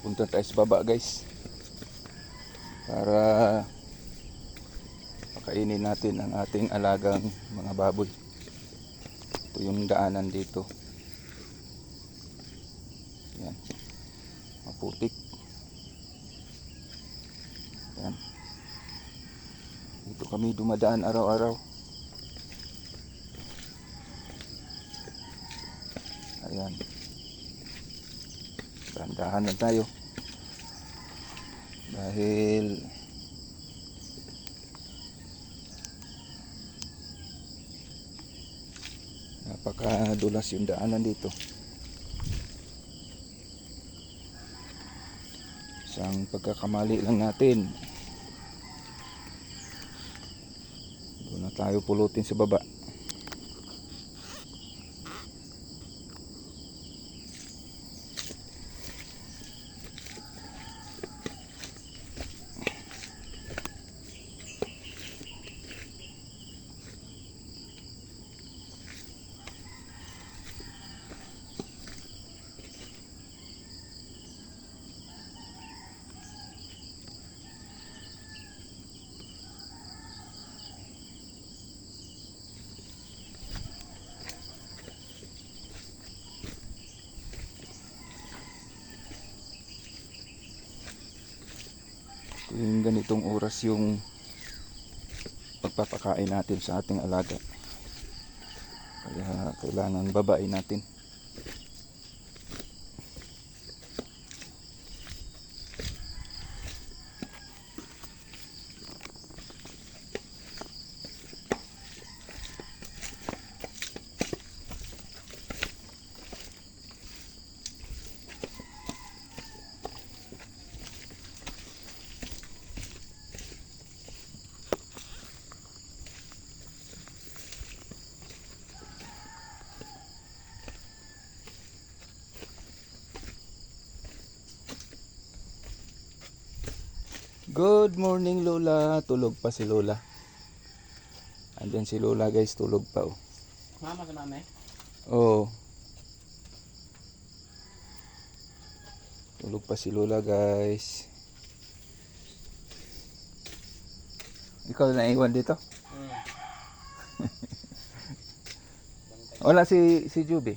punta tayo sa baba guys. Para pakainin natin ang ating alagang mga baboy. Ito yung daanan dito. Yan maputik. Yan dito kami dumadaan araw-araw. Ayan Dahan-dahan lang tayo. Dahil napakadulas yung daanan dito. Isang pagkakamali lang natin. Doon na tayo pulutin sa baba. Tuwing ganitong oras yung pagpapakain natin sa ating alaga. Kaya kailangan babain natin. Good morning Lola. Tulog pa si Lola. Andyan si Lola guys, tulog pa oh. Mama sa mama eh. Oo. Tulog pa si Lola guys. Ikaw na iwan dito? Hmm. Wala si si Juby.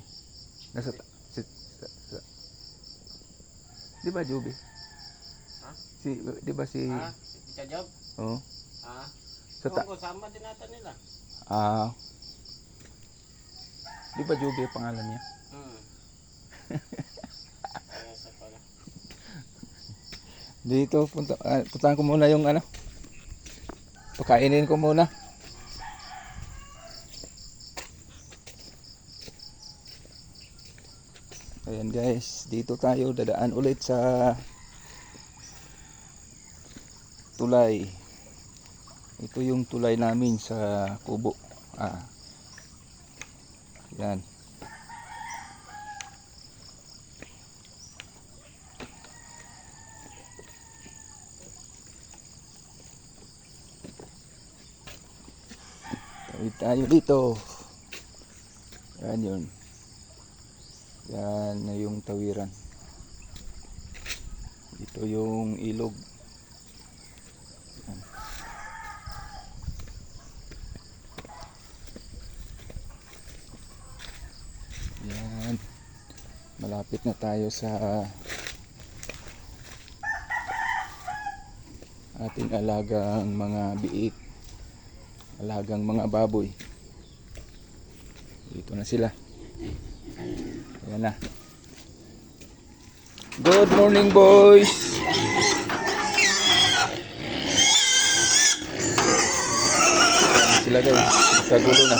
Nasa si, sa, sa. Di ba Juby? Si di ba si Ha? Ika job? Oh. Ha? Sa ta- Kung sama din natin nila. Ah. Di ba Juby ang pangalan niya? Hmm. Pala. Dito punta ah, puntahan ko muna yung ano. Pakainin ko muna. Ayan guys, dito tayo dadaan ulit sa tulay. Ito yung tulay namin sa kubo. Ah. Yan. Tawid tayo dito. Yan yun. Yan na yung tawiran. Ito yung ilog. Yan. Yan. Malapit na tayo sa ating alagang mga biik. Alagang mga baboy. Dito na sila. Ayan na. Good morning boys! Sila guys. Kagulo na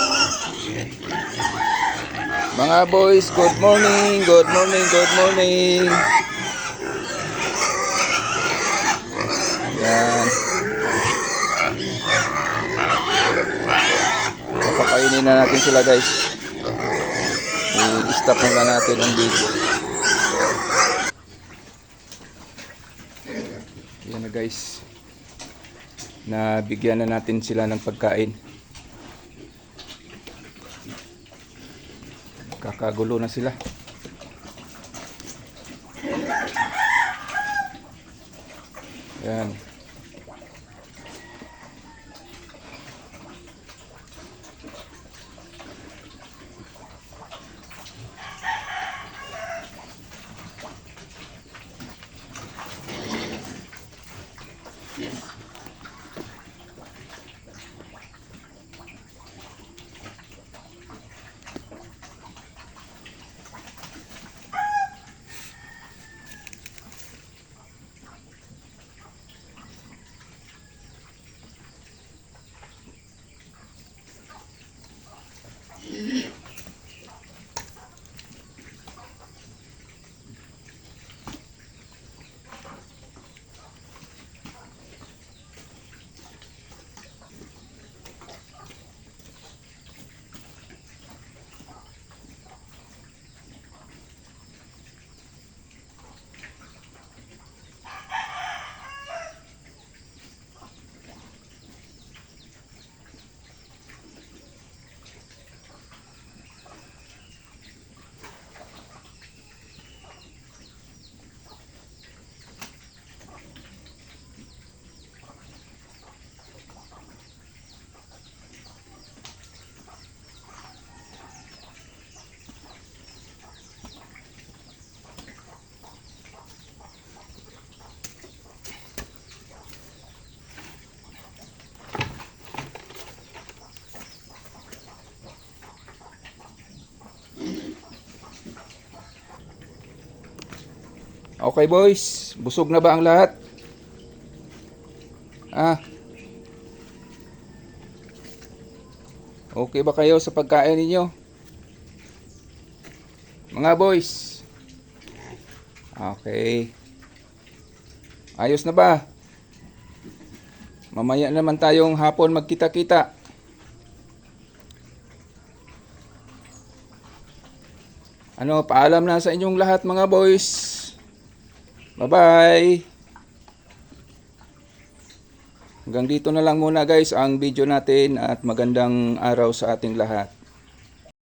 mga boys good morning good morning good morning yan Papakainin na natin sila guys. I-stop muna natin ang video. Yan na guys. Nabigyan na natin sila ng pagkain. kakagulo na sila. Yan Okay boys, busog na ba ang lahat? Ah. Okay ba kayo sa pagkain ninyo? Mga boys. Okay. Ayos na ba? Mamaya naman tayong hapon magkita-kita. Ano, paalam na sa inyong lahat mga boys. Bye-bye! Hanggang dito na lang muna guys ang video natin at magandang araw sa ating lahat.